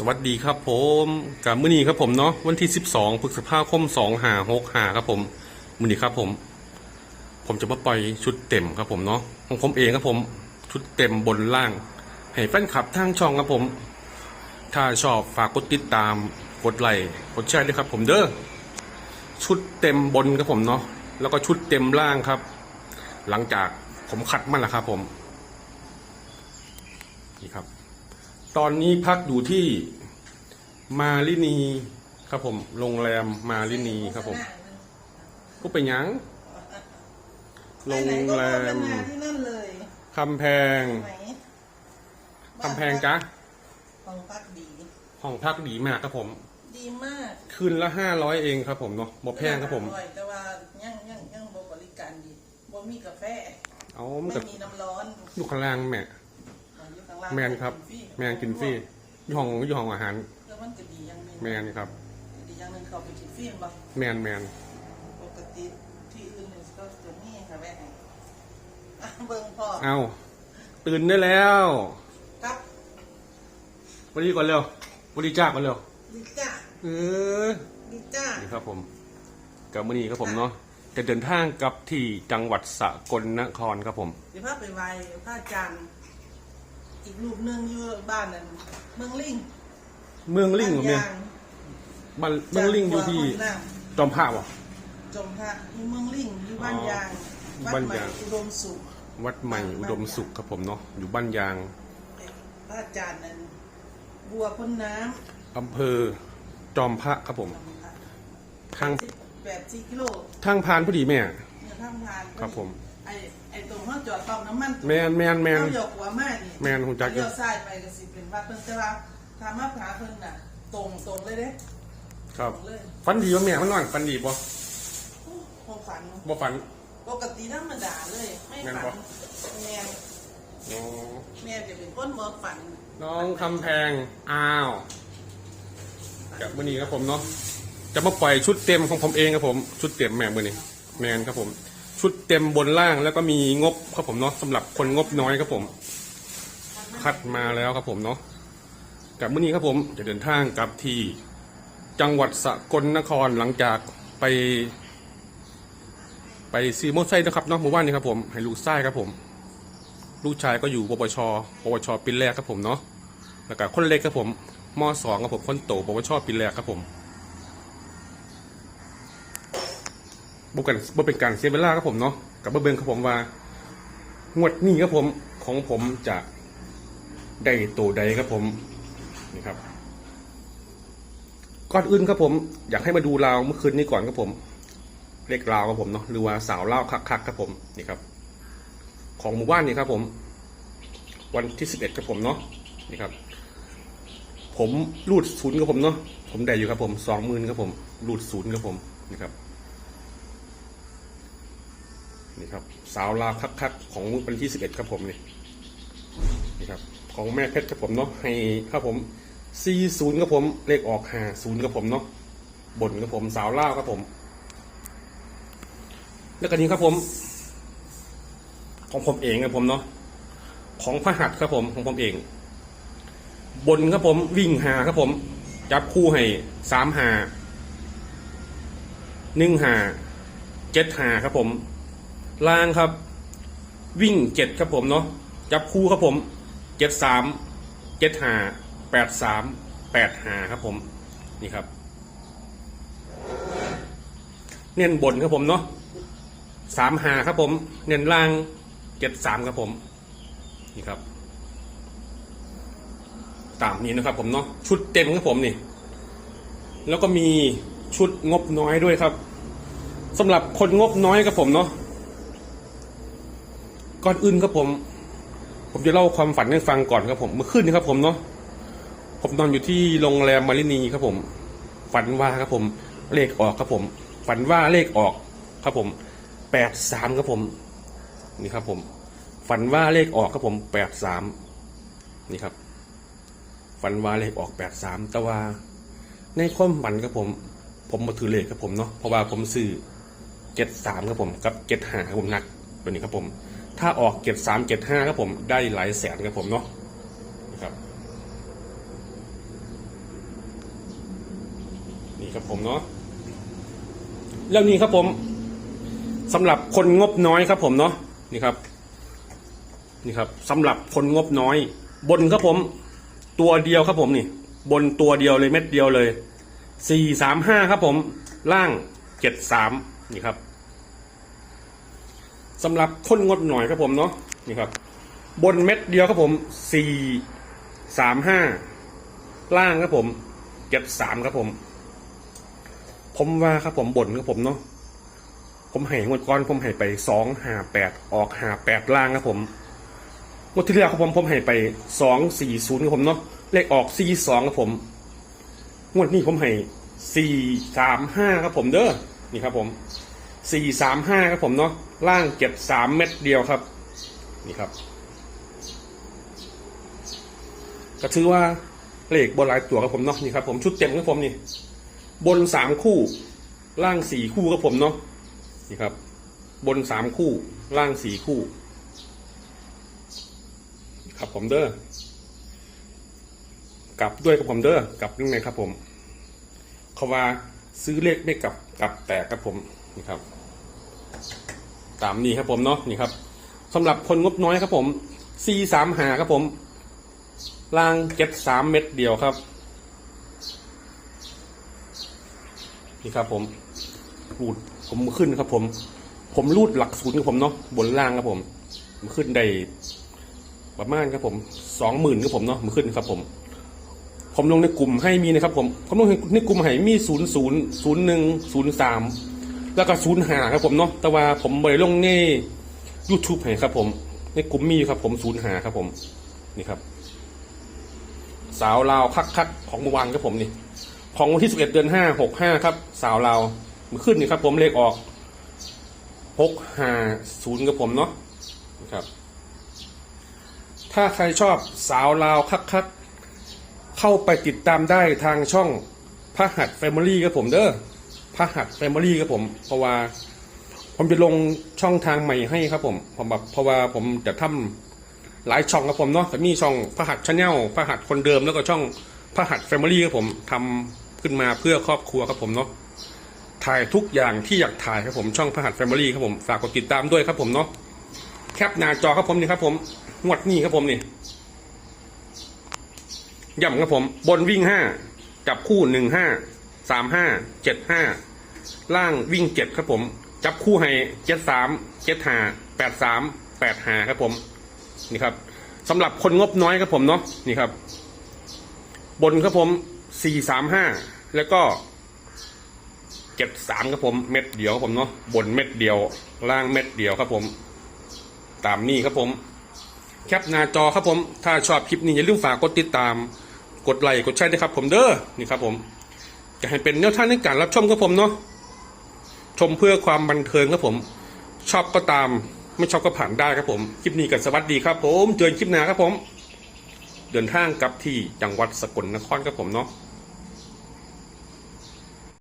สวัสดีครับผมกับมื้อนี้ครับผมเนาะวันที่ 12พฤษภาคม2หา6หาครับผมมื้อนี้ครับผม ผมจะมาปล่อยชุดเต็มครับผมเนาะของผมเองครับผมชุดเต็มบนล่าง ให้แฟนคลับทางช่องครับผม ถ้าชอบฝากกดติดตามกดไลค์กดแชร์ด้วยครับ ผมเด้อชุดเต็มบนครับผมเนาะแล้วก็ชุดเต็มล่างครับ หลังจากผมคัดมันแล้วครับผมนี่ครับ ตอนนี้พักอยู่ที่มาลินีครับผมโรงแรมมาลินีครับผมก็เป็นหยังโรงแรมไปไหนก็มาที่นั่นเลยคำแพงไหนคำแพงจ้ะของพักดีห้องพักดีมากครับผม ดีมากคืนละห้าร้อยเองครับผมเนาะบ่แพงครับผมอร่อยแต่ว่ายังยังยังบ่บริการดีบ่มีกาแฟเอามันไม่กับมีน้ำร้อนลูกข้างล่างแม่อยู่ข้าง ล่างแมนครับ แมนกินฟรียี่ห้องยี่ห้องอาหารแล้วมันก็ดีอย่างหนึงแมนครับดีอย่างหนึงเขาไปกินฟรีบ่ แมนแมนปกติที่อื่นเนี่ยก็จะมีค่ะแม่อะเบิ่งพ่อเอาตื่นได้แล้วครับวันนี้ก่อนเร็วบริจาคก่อนเร็วดีจ้าเออ ดีจ้านี่ครับผมกับมือนี้ครับผมเนาะจะเดินทางกลับที่จังหวัดสกลนครครับผม เดี๋ยวพาไปไหว้พระอาจารย์ อีกรูปหนึงอยู่บ้านนั่นเมืองลิงเมืองลิงเหรอเมียบ้านยางบ้านเมืองลิงอยู่ที่จากหัวคนน้จอมพระวะำจมพระอยู่เมืองลิงอยู่บ้านยางอ๋อวัดบ้านใหม่ยาง อุดมสุขวัดใหม่อุดมสุขครับผมเนาะอยู่บ้านยางพระอาจารย์นั้นบัวพ่นน้อำเภอจอมพระครับผมำทางแปดสิบกิโลทางพานพอดีแม่ เนี่ยทางทานครับผม ไอไอตรงห้องจอดปั๊มน้ำมันแมนแมนแมนเขาหยกหัวมากนี่แม่นหูจักอยู่เลี้ยวซ้ายไปก็สิเป็นวัดเพิ่นแต่ว่าทางมาผาเพิ่นน่ะ ตรงตรงเลยเด้ครับตรงเลยฟันดีวะแม่มันนอนฟันดีปะโอ้คงฝันบ่ฟันปกติธรรมดาเลย ไม่แม่นฝันบ่แม่อ๋อแม่จะเป็นคนบ่ฝัน น้องคำแพงอ้าวกับมือนี้ครับผมเนาะจะมาปล่อยชุดเต็มของผมเองครับผม ชุดเต็มแม่มือนี้แมนครับผม ชุดเต็มบนล่างแล้วก็มีงบครับผมเนาะสำหรับคนงบน้อยครับผม คัดมาแล้วครับผมเนาะกับมื้อนี้ครับผมจะเดินทางกลับที่จังหวัดสกลนครหลังจากไป ไปซีโมไซค์นะครับเนาะหมู่บ้านนี้ครับผมให้ลูกไส้ครับผม ลูกชายก็อยู่ปวชปวชปีแรกครับผมเนาะแล้วก็คนเล็กครับผมมสองครับผมคนโตปวชปีแรกครับผม บุกันบุเป็นการเสียเวลาครับผมเนาะกับเบิ้งครับผมว่างวดนี้ครับผมของผมจะได้ตัวใดครับผมนี่ครับก่อนอื่นครับผม อยากให้มาดูราวเมื่อคืนนี้ก่อนครับผมเลขราวครับผมเนาะหรือว่าสาวเล่าวคักๆครับผมนี่ครับ ของหมู่บ้านนี่ครับผม วันที่สิบเอ็ดครับผมเนาะนี่ครับ ผมรูดศูนย์ครับผมเนาะผมได้อยู่ครับผมสองหมื่นครับผมรูดศูนย์ครับผมนี่ครับ นี่ครับ สาวลาวคักๆของวันที่สิบเอ็ดครับผมนี่นี่ครับ ของแม่เพชรครับผมเนาะให้ครับผม40ครับผม เลขออก50ครับผมเนาะบนครับผมสาวล่าวครับผม แล้วก็นี้ครับผม ของผมเองครับผมเนาะของพระหัตถ์ครับผมของผมเอง บนครับผมวิ่งหาครับผม จับคู่ให้สามหาหนึ่งหาเจ็ดหาครับผม ล่างครับ วิ่งเจ็ดครับผมเนาะจับคู่ครับผมเจ็ดสามเจ็ดห้าแปดสามแปดห้าครับผมนี่ครับ เน้นบนครับผมเนาะสามหาครับผม เน้นล่างเจ็ดสามครับผม นี่ครับ ตามนี้นะครับผมเนาะชุดเต็มครับผมนี่ แล้วก็มีชุดงบน้อยด้วยครับสำหรับคนงบน้อยครับผมเนาะ ก่อนอื่นครับผม ผมจะเล่าความฝันให้ฟังก่อนครับผม เมื่อคืนนี้ครับผมเนาะ ผมนอนอยู่ที่โรงแรมมารินีครับผม ฝันว่าครับผม เลขออกครับผม ฝันว่าเลขออกครับผม แปดสามครับผม นี่ครับผม ฝันว่าเลขออกครับผมแปดสามนี่ครับ ฝันว่าเลขออกแปดสามแต่ว่าในความฝันครับผม ผมมาถือเลขครับผมเนาะ เพราะว่าผมซื้อเจ็ดสามครับผม กับเจ็ดห้าครับผมหนักตัวนี้ครับผม ถ้าออกเจ็ดสามเจ็ดห้าครับผมได้หลายแสนครับผมเนาะนะครับนี่ครับผมเนาะเรื่องนี้ครับผมสำหรับคนงบน้อยครับผมเนาะนี่ครับนี่ครับสำหรับคนงบน้อย บนครับผม ตัวเดียวครับผมนี่ บนตัวเดียวเลยเม็ดเดียวเลยสี่สามห้าครับผม ล่างเจ็ดสามนี่ครับ สำหรับคนงบหน่อยครับผมเนาะนี่ครับ บนเม็ดเดียวครับผมสี่สามห้าล่างครับผมเจ็ดสามครับผม ผมว่าครับผมบนครับผมเนาะผมให้งวดก้อนผมให้ไปสองห้าแปดออกห้าแปดล่างครับผมงวดที่แล้วครับผมผมให้ไปสองสี่ศูนย์ครับผมเนาะเลขออกสี่สองครับผมงวดนี้ผมให้สี่สามห้าครับผมเด้อนี่ครับผม สี่สามห้าครับผมเนาะล่างเจ็ดสามเม็ดเดียวครับ นี่ครับ ก็ถือว่าเลขบนหลายตัวครับผมเนาะนี่ครับผมชุดเต็มครับผมนี่ บนสามคู่ล่างสี่คู่ครับผมเนาะนี่ครับ บนสามคู่ล่างสี่คู่ ครับผมเด้อกลับด้วยครับผมเด้อกลับยังไงครับผมเขาว่าซื้อเลขไม่กลับกลับแตกครับผมนี่ครับ ตามนี้ครับผมเนาะนี่ครับสำหรับคนงบน้อยครับผมซีสามหาครับผมล่างเจ็ดสามเม็ดเดียวครับ นี่ครับผมรูดผมขึ้นครับผม ผมรูดหลักศูนย์ครับผมเนาะบนล่างครับผมมันขึ้นได้ประมาณครับผมสองหมื่นครับผมเนาะมันขึ้นครับผม ผมลงในกลุ่มให้มีนะครับผมผมลงในกลุ่มให้มีศูนย์ศูนย์ศูนย์หนึ่งศูนย์สาม แล้วก็ศูนย์หาครับผมเนาะแต่ว่าผมไปลงใน YouTube ให้ครับผม ในกลุ่มมีครับผมศูนย์หาครับผมนี่ครับ สาวลาวคักคักของเมื่อวานครับผมนี่ของวันที่สิบเอ็ดเดือนห้าหกห้าครับ สาวลาวมันขึ้นนี่ครับ ผมเลขออกหกห้าศูนย์ครับผมเนาะนะครับ ถ้าใครชอบสาวลาวคักคักเข้าไปติดตามได้ทางช่องพระหัสแฟมิลี่ครับผมเด้อ พระหัสแฟมิลี่ครับผม เพราะว่า ผมจะลงช่องทางใหม่ให้ครับผมผมแบบเพราะว่าผมจะทำหลายช่องครับผมเนาะแต่มีช่องพระหัสชาแนลพระหัสคนเดิมแล้วก็ช่องพระหัสแฟมิลี่ครับผมทำขึ้นมาเพื่อครอบครัวครับผมเนาะถ่ายทุกอย่างที่อยากถ่ายครับผมช่องพระหัสแฟมิลี่ครับผมฝากกดติดตามด้วยครับผมเนาะแคปหน้าจอครับผมนี่ครับผมงวดนี้ครับผมนี่ย่ำครับผม บนวิ่งห้าจับคู่หนึ่งห้าสามห้าเจ็ดห้า ล่างวิ่งเจ็ดครับผม จับคู่ให้เจ็ดสามเจ็ดหาแปดสามแปดหาครับผมนี่ครับสำหรับคนงบน้อยครับผมเนาะนี่ครับ บนครับผมสี่สามห้าแล้วก็เจ็ดสามครับผมเม็ดเดียวครับผมเนาะบนเม็ดเดียว ล่างเม็ดเดียวครับผม ตามนี้ครับผม แคปหน้าจอครับผม ถ้าชอบคลิปนี้อย่าลืมฝากกดติดตามกดไลค์กดแชร์ด้วยครับผมเด้อนี่ครับผมจะให้เป็นแนวทางในการรับชมครับผมเนาะ ชมเพื่อความบันเทิงครับผม ชอบก็ตามไม่ชอบก็ผ่านได้ครับผม คลิปนี้กันสวัสดีครับผม เจอกันคลิปหน้าครับผม เดินทางกลับที่จังหวัดสกลนครครับผมเนาะ